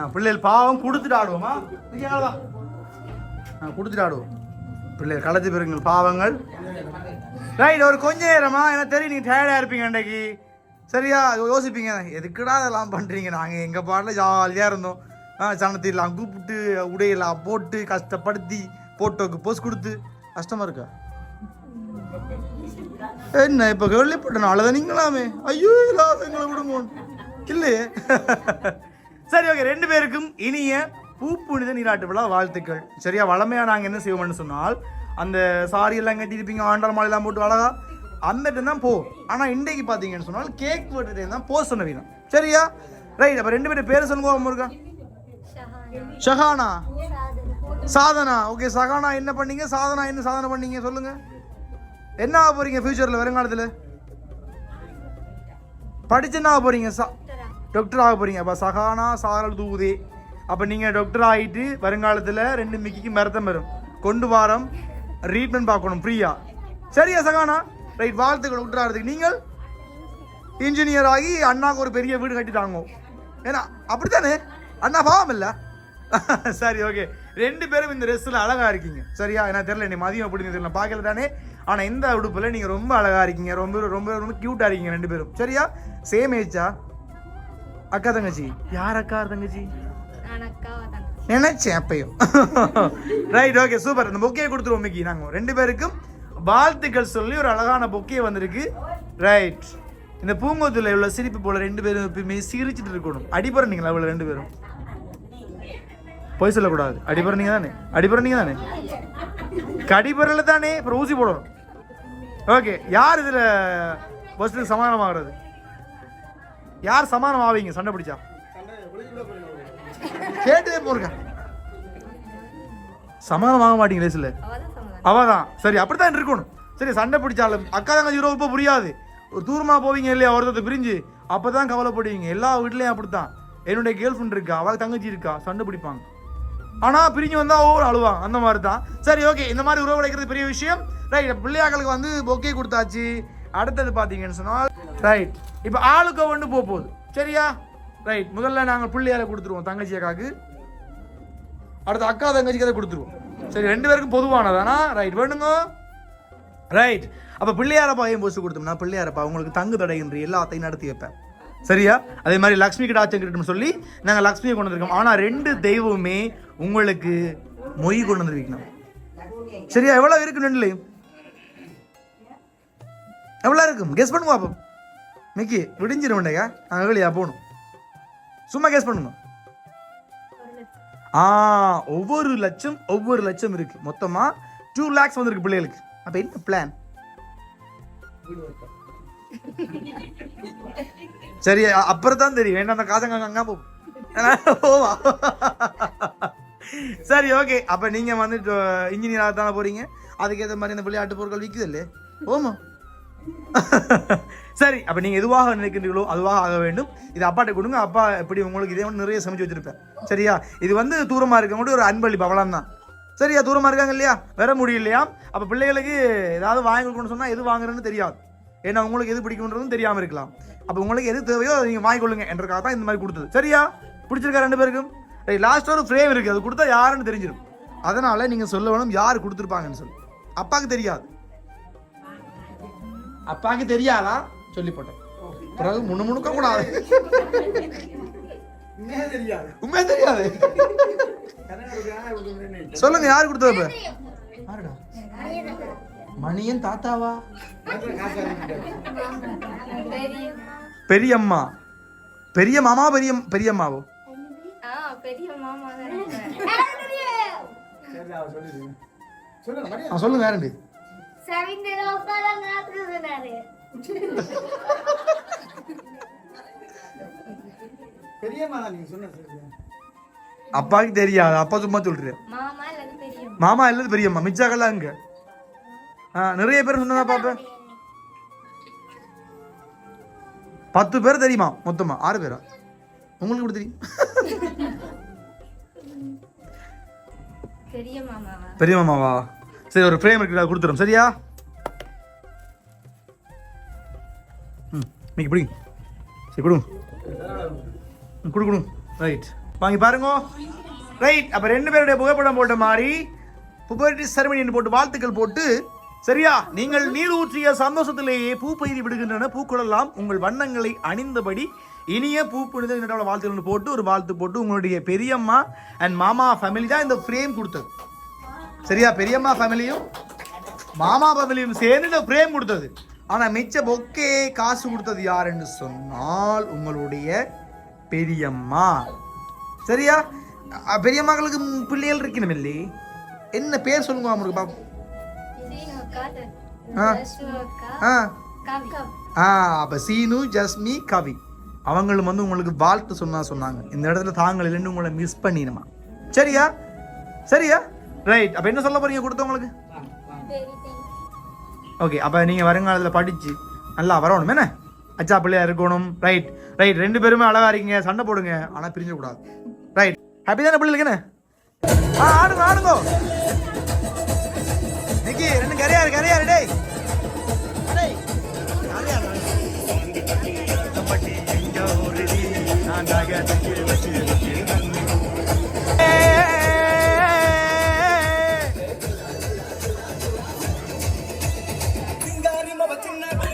நான் பிள்ளைகள் பாவம் கொடுத்துட்டு ஆடுவோமா? இங்க நான் கொடுத்துட்டு ஆடுவோம். பிள்ளைகள் களைச்சு பெறுங்கள் பாவங்கள். ரைட் ஒரு கொஞ்ச நேரமா எனக்கு தெரியும்? நீங்க டயர்டா இருப்பீங்க அன்றைக்கு சரியா? யோசிப்பீங்க. எதுக்குடா அதெல்லாம் பண்றீங்க? நாங்க எங்க பாட்டில் ஜாலியா இருந்தோம். ஆ சனத்திலாம் கூப்பிட்டு உடையெல்லாம் போட்டு கஷ்டப்படுத்தி போட்டோக்கு போஸ்ட் கொடுத்து. கஷ்டமா இருக்கா? என்ன இப்ப கேள்விப்பட்ட நாளதான் நீங்களாமே? ஐயோ எங்களை விடுங்க இல்லையே? சரி ஓகே ரெண்டு பேருக்கும் இனிய பூப்புனித நீராட்டு விழா வாழ்த்துக்கள். சரியா வளமையாக நாங்கள் என்ன செய்வோம்னு சொன்னால் அந்த சாரி எல்லாம் கட்டியிருப்பீங்க ஆண்டாள் மாலையெல்லாம் போட்டு அழகா. அந்த டைம் தான் போ. ஆனால் இன்றைக்கு பார்த்தீங்கன்னு சொன்னால் கேக் வெட்டுற டைம் தான் போ சொன்ன வீதம். சரியா? ரைட் அப்போ ரெண்டு பேரும் பேர் சொல்லுங்க முருகா. ஷஹானா. சாதனா. ஓகே சகானா என்ன பண்ணீங்க? சாதனா என்ன சாதனை பண்ணீங்க? சொல்லுங்க. என்ன ஆக போறீங்க ஃபியூச்சரில் வருங்காலத்தில்? படிச்சு என்ன ஆக போறீங்க? சா டாக்டர் ஆக போகிறீங்க அப்போ சகானா சாரல் தூதே. அப்போ நீங்கள் டாக்டர் ஆகிட்டு வருங்காலத்தில் ரெண்டு மிக்கிக்கு மரத்தம் வரும். கொண்டு வாரம் ட்ரீட்மெண்ட் பார்க்கணும் ஃப்ரீயா சரியா சகானா? ரைட் வாழ்த்துக்கள் டாக்டர் ஆகிறதுக்கு நீங்கள் இன்ஜினியர் ஆகி அண்ணாவுக்கு ஒரு பெரிய வீடு கட்டிட்டாங்க ஏன்னா அப்படித்தானே? அண்ணா பாவம் இல்லை? சரி ஓகே ரெண்டு பேரும் இந்த ட்ரெஸ்ஸில் அழகாக இருக்கீங்க. சரியா? எனக்கு தெரியல நீ மதியம் அப்படி தெரியல பார்க்கல தானே. ஆனால் இந்த உடுப்பில் நீங்கள் ரொம்ப அழகா இருக்கீங்க. ரொம்ப ரொம்ப ரொம்ப க்யூட்டாக இருக்கீங்க ரெண்டு பேரும். சரியா? சேம் ஏஜா அக்கா தங்கச்சி. யார் அக்கா தங்கச்சி? நினைச்சேன் அப்பையும். ரைட் ஓகே சூப்பர் இந்த பொக்கே கொடுத்துருவோம் மிக்கி. நாங்கள் ரெண்டு பேருக்கும் வாழ்த்துக்கள் சொல்லி ஒரு அழகான பொக்கே வந்திருக்கு. ரைட் இந்த பூங்கோத்துல இவ்வளோ சிரிப்பு போல ரெண்டு பேரும் எப்பயுமே சிரிச்சிட்டு இருக்கணும். அடிபறனீங்களா இவ்வளோ ரெண்டு பேரும்? பொய் சொல்லக்கூடாது. அடிபறனீங்க தானே? அடிபறனீங்க தானே? கடிபரல தானே அப்புறம் ஊசி போடணும். ஓகே யார் இதில் ஃபர்ஸ்ட்டு சமாதானமாகிறது? யார் சமானம் ஆவீங்க? சண்டை பிடிச்சா? கேட்டதே போருங்க. சமானம் வாங்க மாட்டீங்க ரேஸ்ல அவதான். சரி அப்படித்தான் இருக்கணும். சரி சண்டை பிடிச்சாலும் அக்கா தங்கச்சி உறவு இப்போ புரியாது. ஒரு தூரமா போவீங்க இல்லையா ஒருத்தர் பிரிஞ்சு? அப்பதான் கவலைப்படுவீங்க. எல்லா வீட்லயும் அப்படித்தான். என்னுடைய கேர்ள் ஃப்ரெண்ட் இருக்கா? அவள் தங்கச்சி இருக்கா? சண்டை பிடிப்பாங்க. ஆனா பிரிஞ்சு வந்தா ஓவர் அழுவாங்க அந்த மாதிரி தான் சரி ஓகே இந்த மாதிரி உறவு கிடைக்கிறது பெரிய விஷயம். ரைட் பிள்ளையாக்களுக்கு வந்து பொக்கே கொடுத்தாச்சு. அடுத்தது பார்த்தீங்கன்னு சொன்னால் ரைட் இப்போ ஆளுக்கு ஒன்று போக போகுது. சரியா? ரைட் முதல்ல நாங்கள் பிள்ளையாரை கொடுத்துருவோம் தங்கச்சி அக்காவுக்கு. அடுத்து அக்கா தங்கச்சிக்கு அதை கொடுத்துருவோம். சரி ரெண்டு பேருக்கும் பொதுவானதானா ரைட் வேணுங்க? ரைட் அப்போ பிள்ளையாரப்பா ஏன் போஸ்ட் கொடுத்தோம்னா பிள்ளையாரப்பா உங்களுக்கு தங்கு தடையின்றி எல்லாத்தையும் நடத்தி வைப்பேன். சரியா? அதே மாதிரி லக்ஷ்மி கிடாச்சம் கிட்டோம்னு சொல்லி நாங்கள் லக்ஷ்மியை கொண்டு வந்திருக்கோம். ஆனால் ரெண்டு தெய்வமுமே உங்களுக்கு மொய் கொண்டு வந்திருக்கணும். சரியா? எவ்வளோ இருக்கு ரெண்டுலையும் எவ்வளோ இருக்கும்? கெஸ் பண்ணுவோம் அப்போ. மிக்கி விடிஞ்சிடும் வேண்டேங்க நாங்கள் வெளியா போகணும். சும்மா கேஸ் பண்ணுங்க. ஆ ஒவ்வொரு லட்சம் ஒவ்வொரு லட்சம் இருக்கு. மொத்தமா டூ லேக்ஸ் வந்திருக்கு பிள்ளைகளுக்கு. அப்ப என்ன பிளான் சரி அப்புறம் தான் தெரியும். என்ன அந்த காசங்க அங்கே போ போவா சரி ஓகே அப்ப நீங்க வந்து இன்ஜினியராக தானே போறீங்க? அதுக்கேற்ற மாதிரி இந்த விளையாட்டு பொருட்கள் விற்குது இல்லையே ஓமா சரி அப்ப நீங்க எதுவாக நினைக்கின்றீர்களோ அதுவாக ஆக வேண்டும். இது அப்பாட்ட கொடுங்க. அப்பா எப்படி உங்களுக்கு இதே மாதிரி நிறைய சமைச்சு வச்சிருப்பேன் சரியா? இது வந்து தூரமா இருக்கவங்க ஒரு அன்பளிப்பு அவ்வளவு தான். சரியா? தூரமா இருக்காங்க இல்லையா? வர முடியலையா? அப்ப பிள்ளைகளுக்கு ஏதாவது வாங்கி கொடுக்கணும்னு சொன்னா எது வாங்குறேன்னு தெரியாது. ஏன்னா உங்களுக்கு எது பிடிக்கும்ன்றதும் தெரியாம இருக்கலாம். அப்ப உங்களுக்கு எது தேவையோ அதை நீங்க வாங்கி கொள்ளுங்க தான் இந்த மாதிரி கொடுத்தது. சரியா? பிடிச்சிருக்கா ரெண்டு பேருக்கும்? லாஸ்ட் ஒரு ஃப்ரேம் இருக்கு. அது கொடுத்தா யாருன்னு தெரிஞ்சிடும். அதனால நீங்க சொல்ல வேணும் யார் கொடுத்துருப்பாங்கன்னு சொல்லி. அப்பாவுக்கு தெரியாது. அப்பாவுக்கு தெரியாதா? சொல்லி போட்டேன் பிறகு முன்னு முணுக்க கூடாது. உண்மையா தெரியாது. சொல்லுங்க யார் கொடுத்தது யாருடா? மணியன் தாத்தாவா? பெரியம்மா. பெரிய மாமா பெரிய பெரியம்மாவோ? ஆ பெரிய மாமா தான் ஆ, சொல்லுங்க யாருண்டு சவிந்தர உட்காரம் காத்துக்கிறாரு அப்பாவுக்கு தெரியாது. அப்பா சும்மா சொல்றேன் மாமா இல்லது பெரிய மாமா இல்லது பெரியம்மா. மிச்சாக்கெல்லாம் இங்க ஆ நிறைய பேர் சொன்னதா பாப்பேன் பத்து பேர் தெரியுமா மொத்தமா? ஆறு பேரா? உங்களுக்கு எப்படி தெரியும்? பெரிய மாமாவா சரி ஒரு ஃப்ரேம் இருக்கு அதை கொடுத்துறோம் சரியா? இன்னைக்கு பிடிங்க சரி கொடுங்க. ம், கொடு கொடுங்க ரைட் வாங்கி பாருங்க. ரைட் அப்ப ரெண்டு பேருடைய புகைப்படம் போட்ட மாதிரி புகழ்ச்சி செரமனி போட்டு வாழ்த்துக்கள் போட்டு சரியா? நீங்கள் நீர் ஊற்றிய சந்தோஷத்திலேயே பூ பெய்து விடுகின்றன. பூக்களெல்லாம் உங்கள் வண்ணங்களை அணிந்தபடி இனிய பூ புனித என்னோட வாழ்த்துக்கள் போட்டு ஒரு வாழ்த்து போட்டு உங்களுடைய பெரியம்மா அண்ட் மாமா ஃபேமிலி தான் இந்த ஃப்ரேம் கொடுத்தது. சரியா? பெரியம்மா ஃபேமிலியும் மாமா ஃபேமிலியும் சேர்ந்து இந்த ஃப்ரேம் கொடுத்தது. ஆனா மிச்ச பொக்கே காசு கொடுத்தது யாருன்னு சொன்னால் உங்களுடைய பெரியம்மா. சரியா? பெரியம்மாக்களுக்கு பிள்ளைகள் இருக்கணும் இல்லை. என்ன பேர் சொல்லுங்க அவங்களுக்கு பாப்போம் ஆ. அப்ப சீனு ஜஸ்மி கவி. அவங்களும் வந்து உங்களுக்கு வாழ்த்து சொன்னா சொன்னாங்க. இந்த இடத்துல தாங்கள் இல்லைன்னு உங்களை மிஸ் பண்ணிடுமா சரியா? சரியா? ரைட் அப்ப என்ன சொல்ல போறீங்க கொடுத்தவங்களுக்கு? ஓகே அப்போ நீங்கள் வருங்காலத்தில் படித்து நல்லா வரணும் என்ன? அச்சா பிள்ளையா இருக்கணும். ரைட் ரைட் ரெண்டு பேருமே அழகா இருக்கீங்க சண்டை போடுங்க ஆனால் பிரிஞ்சக்கூடாது ரைட் ஹாப்பி தானே பிள்ளைகளுக்கு என்ன? ஆ ஆடுங்க ஆடுங்க. நிக்கி ரெண்டு கரையாரு கரையாரு டேய், I'm never